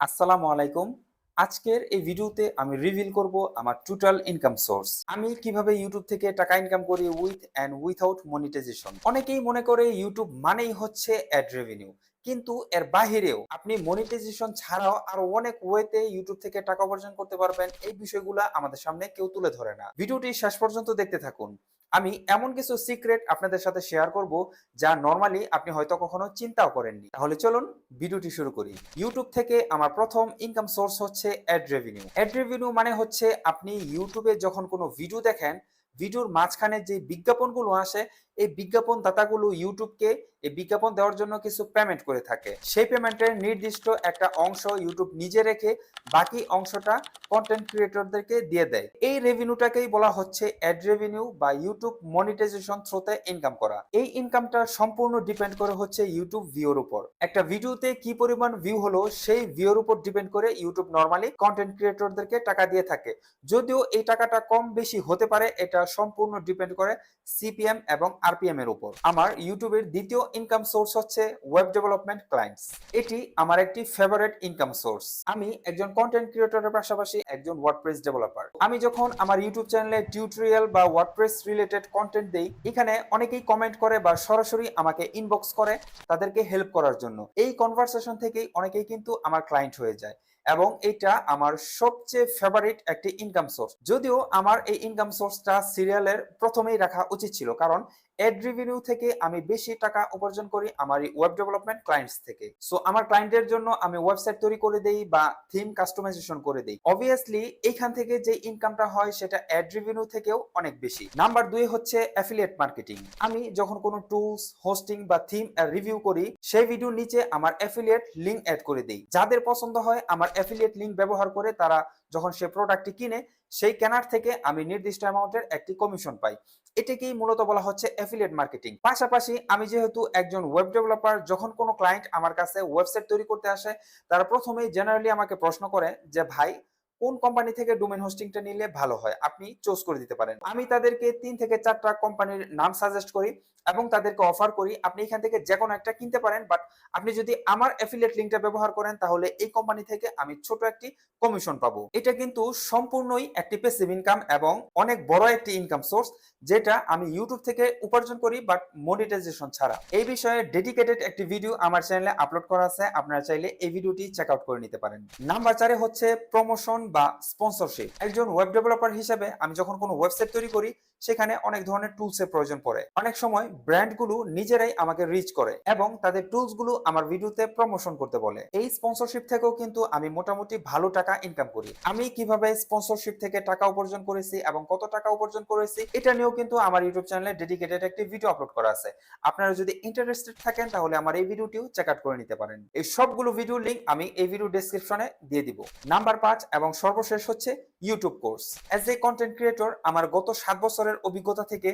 আসসালামু আলাইকুম। আজকের এই ভিডিওতে আমি রিভিল করব আমার টোটাল ইনকাম সোর্স আমি কীভাবে ইউটিউব থেকে টাকা ইনকাম করি উইথ অ্যান্ড উইথাউট মনিটাইজেশন অনেকেই মনে করে ইউটিউব মানেই হচ্ছে অ্যাড রেভিনিউ কিন্তু এর বাহিরেও আপনি মনিটাইজেশন ছাড়াও আরও অনেক ওয়েতে ইউটিউব থেকে টাকা উপার্জন করতে পারবেন। এই বিষয়গুলো আমাদের সামনে কেউ তুলে ধরে না। ভিডিওটি শেষ পর্যন্ত দেখতে থাকুন। আমি এমন কিছু সিক্রেট আপনাদের সাথে শেয়ার করব যা নর্মালি আপনি হয়তো কখনো চিন্তাও করেননি। তাহলে চলুন ভিডিওটি শুরু করি। ইউটিউব থেকে আমার প্রথম ইনকাম সোর্স হচ্ছে অ্যাড রেভিনিউ অ্যাড রেভিনিউ মানে হচ্ছে আপনি ইউটিউবে যখন কোনো ভিডিও দেখেন ভিডিওর মাঝখানে যে বিজ্ঞাপনগুলো আসে, এই বিজ্ঞাপন দাতাগুলো ইউটিউবকে এই বিজ্ঞাপন দেওয়ার জন্য কিছু পেমেন্ট করে থাকে। সেই পেমেন্টের নির্দিষ্ট একটা অংশ ইউটিউব নিজে রেখে বাকি অংশটা কন্টেন্ট ক্রিয়েটরদেরকে দিয়ে দেয়। এই রেভিনিউটাকেই বলা হচ্ছে অ্যাড রেভিনিউ বা ইউটিউব মনিটাইজেশন থ্রোতে ইনকাম করা। এই ইনকামটা সম্পূর্ণ ডিপেন্ড করে হচ্ছে ইউটিউব ভিউর উপর। একটা ভিডিওতে কি পরিমাণ ভিউ হলো, সেই ভিউর উপর ডিপেন্ড করে ইউটিউব নর্মালি কন্টেন্ট ক্রিয়েটরদেরকে টাকা দিয়ে থাকে। যদিও এই টাকাটা কম বেশি হতে পারে, এটা সম্পূর্ণ ডিপেন্ড করে সিপিএম এবং আরপিএম এর উপর। আমার ইউটিউবের দ্বিতীয় ইনকাম সোর্স হচ্ছে ওয়েব ডেভেলপমেন্ট ক্লায়েন্টস এটি আমার একটি ফেভারেট ইনকাম সোর্স আমি একজন কন্টেন্ট ক্রিয়েটরের পাশাপাশি একজন ওয়ার্ডপ্রেস ডেভেলপার আমি যখন আমার ইউটিউব চ্যানেলে টিউটোরিয়াল বা ওয়ার্ডপ্রেস রিলেটেড কন্টেন্ট দেই, এখানে অনেকেই কমেন্ট করে বা সরাসরি আমাকে ইনবক্স করে তাদেরকে হেল্প করার জন্য। এই কনভারসেশন থেকেই অনেকেই কিন্তু আমার ক্লায়েন্ট হয়ে যায়। এবং এটা আমার সবচেয়ে ফেভারিট একটি ইনকাম সোর্স যদিও আমার এই ইনকাম সোর্সটা সিরিয়ালের প্রথমেই রাখা উচিত ছিল, কারণ এড রিভিনিউ থেকে আমি বেশি টাকা উপার্জন করি আমার এই ওয়েব ডেভেলপমেন্ট ক্লায়েন্টস থেকে। সো আমার ক্লায়েন্টের জন্য আমি ওয়েবসাইট তৈরি করে দেই বা থিম কাস্টমাইজেশন করে দেই। অবভিয়াসলি এইখান থেকে যে ইনকামটা হয় সেটা অ্যাড রিভিনিউ থেকেও অনেক বেশি। নাম্বার দুই হচ্ছে অ্যাফিলিয়েট মার্কেটিং আমি যখন কোনো টুলস হোস্টিং বা থিম রিভিউ করি, সেই ভিডিও নিচে আমার অ্যাফিলিয়েট লিঙ্ক অ্যাড করে দেই। যাদের পছন্দ হয়, আমার অ্যাফিলিয়েট লিঙ্ক ব্যবহার করে তারা যখন সে প্রোডাক্টটি কিনে, সেই কেনার থেকে আমি নির্দিষ্ট অ্যামাউন্টের একটি কমিশন পাই। এটাকেই মূলত বলা হচ্ছে অ্যাফিলিয়েট মার্কেটিং পাশাপাশি আমি যেহেতু একজন ওয়েব ডেভেলপার যখন কোনো ক্লায়েন্ট আমার কাছে ওয়েবসাইট তৈরি করতে আসে, তারা প্রথমেই জেনারেলি আমাকে প্রশ্ন করে যে, ভাই কোন কোম্পানি থেকে ডোমেন হোস্টিংটা নিলে ভালো হয়? আপনি চুজ করে দিতে পারেন। আমি তাদেরকে তিন থেকে চারটা কোম্পানির নাম সাজেস্ট করি এবং তাদেরকে অফার করি। আপনি এখান থেকে যে কোনো একটা কিনতে পারেন বাট আপনি যদি আমার অ্যাফিলিয়েট লিঙ্কটা ব্যবহার করেন, তাহলে এই কোম্পানি থেকে আমি ছোট একটি কমিশন পাবো। এটা কিন্তু সম্পূর্ণই একটি পেসিভ ইনকাম এবং অনেক বড় একটি ইনকাম সোর্স যেটা আমি ইউটিউব থেকে উপার্জন করি বাট মনিটাইজেশন ছাড়া। এই বিষয়ে ডেডিকেটেড একটি ভিডিও আমার চ্যানেলে আপলোড করা আছে। আপনারা চাইলে এই ভিডিওটি চেক আউট করে নিতে পারেন। নাম্বার চারে হচ্ছে প্রমোশন বা স্পন্সরশিপ একজন ওয়েব ডেভেলপার হিসেবে আমি যখন কোনো ওয়েবসাইট তৈরি করি, সেখানে অনেক ধরনের টুলস এর প্রয়োজন পড়ে। অনেক সময় ব্র্যান্ডগুলো নিজেরাই আমাকে রিচ করে এবং তাদের টুলসগুলো আমার ভিডিওতে প্রমোশন করতে বলে। এই স্পন্সরশিপ থেকেও কিন্তু আমি মোটামুটি ভালো টাকা ইনকাম করি। আমি কীভাবে স্পন্সরশিপ থেকে টাকা উপার্জন করেছি এবং কত টাকা উপার্জন করেছি, এটা নিয়েও কিন্তু আমার ইউটিউব চ্যানেলে ডেডিকেটেড একটি ভিডিও আপলোড করা আছে। আপনারা যদি ইন্টারেস্টেড থাকেন, তাহলে আমার এই ভিডিওটিও চেক আউট করে নিতে পারেন। এই সবগুলো ভিডিও লিংক আমি এই ভিডিও ডেসক্রিপশনে দিয়ে দিব। নাম্বার পাঁচ এবং সর্বশেষ হচ্ছে YouTube course as a content creator আমার গত সাত বছরের অভিজ্ঞতা থেকে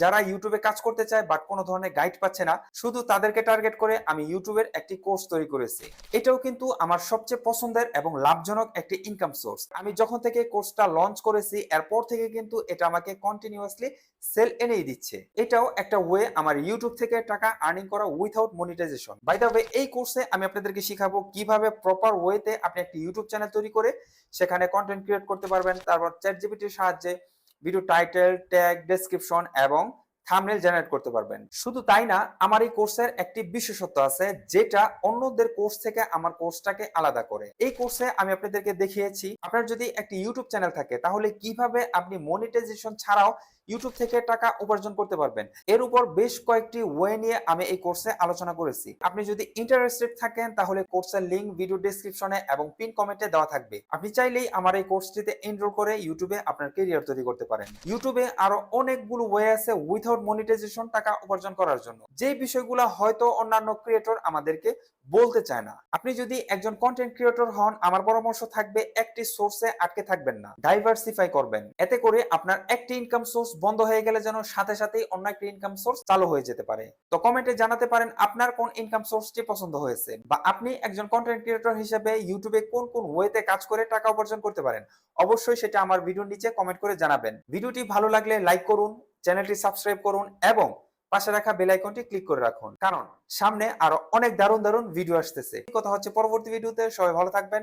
যারা ইউটিউবে কাজ করতে চায় বাট কোনো ধরনের গাইড পাচ্ছে না, শুধু তাদেরকে টার্গেট করে আমি ইউটিউবের একটি কোর্স তৈরি করেছি। এটাও কিন্তু আমার সবচেয়ে পছন্দের এবং লাভজনক একটি ইনকাম সোর্স আমি যখন থেকে কোর্সটা লঞ্চ করেছি, এরপর থেকে কিন্তু এটা আমাকে কন্টিনিউয়াসলি সেল এনেই দিচ্ছে। এটাও একটা ওয়ে আমার ইউটিউব থেকে টাকা আর্নিং করা without monetization by the way এই কোর্সে আমি আপনাদেরকে শিখাবো কীভাবে প্রপার ওয়েতে আপনি একটি ইউটিউব চ্যানেল তৈরি করে সেখানে কন্টেন্ট ক্রিয়েট করতে পারবেন। তারপর চ্যাট জিপিটির সাহায্যে ভিডিও টাইটেল ট্যাগ ডেসক্রিপশন এবং থামনেল জেনারেট করতে পারবেন। শুধু তাই না, আমার এই কোর্সের একটি বিশেষত্ব আছে, যেটা অন্যদের কোর্স থেকে আমার কোর্সটাকে আলাদা করে। এই কোর্সে আমি আপনাদেরকে দেখিয়েছি, আপনার যদি একটি ইউটিউব চ্যানেল থাকে, তাহলে কীভাবে আপনি মনিটাইজেশন ছাড়াও ইউটিউব থেকে টাকা উপার্জন করতে পারবেন? এর উপর বেশ কয়েকটি ওয়ে নিয়ে আমি এই কোর্সে আলোচনা করেছি। আপনি যদি ইন্টারেস্টেড থাকেন, তাহলে কোর্সের লিংক ভিডিও ডেসক্রিপশনে এবং পিন কমেন্টে দেওয়া থাকবে। আপনি চাইলেই আমার এই কোর্সটিতে এনরোল করে ইউটিউবে আপনার কেরিয়ার তৈরি করতে পারেন। ইউটিউবে আরও অনেকগুলো ওয়ে আছে উইথাউট মনিটাইজেশন টাকা উপার্জন করার জন্য। যে বিষয়গুলো হয়তো অন্যান্য ক্রিয়েটর আমাদেরকে বলতে চায় না। আপনি যদি একজন কন্টেন্ট ক্রিয়েটর হন, আমার পরামর্শ থাকবে একটি সোর্সে আটকে থাকবেন না। ডাইভার্সিফাই করবেন। এতে করে আপনার একটি ইনকাম সোর্স বন্ধ হয়ে গেলে যেন সাথে সাথেই অন্য একটি ইনকাম সোর্স চালু হয়ে যেতে পারে। তো কমেন্টে জানাতে পারেন আপনার কোন ইনকাম সোর্সটি পছন্দ হয়েছে বা আপনি একজন কন্টেন্ট ক্রিয়েটর হিসেবে ইউটিউবে কোন কোন ওয়েতে কাজ করে টাকা উপার্জন করতে পারেন। অবশ্যই সেটা আমার ভিডিওর নিচে কমেন্ট করে জানাবেন। ভিডিওটি ভালো লাগলে লাইক করুন চ্যানেলটি সাবস্ক্রাইব করুন এবং পাশে রাখা বেল আইকনটি ক্লিক করে রাখুন। কারণ সামনে আরও অনেক দারুণ দারুণ ভিডিও আসতেছে। কথা হচ্ছে পরবর্তী ভিডিওতে সবাই ভালো থাকবেন।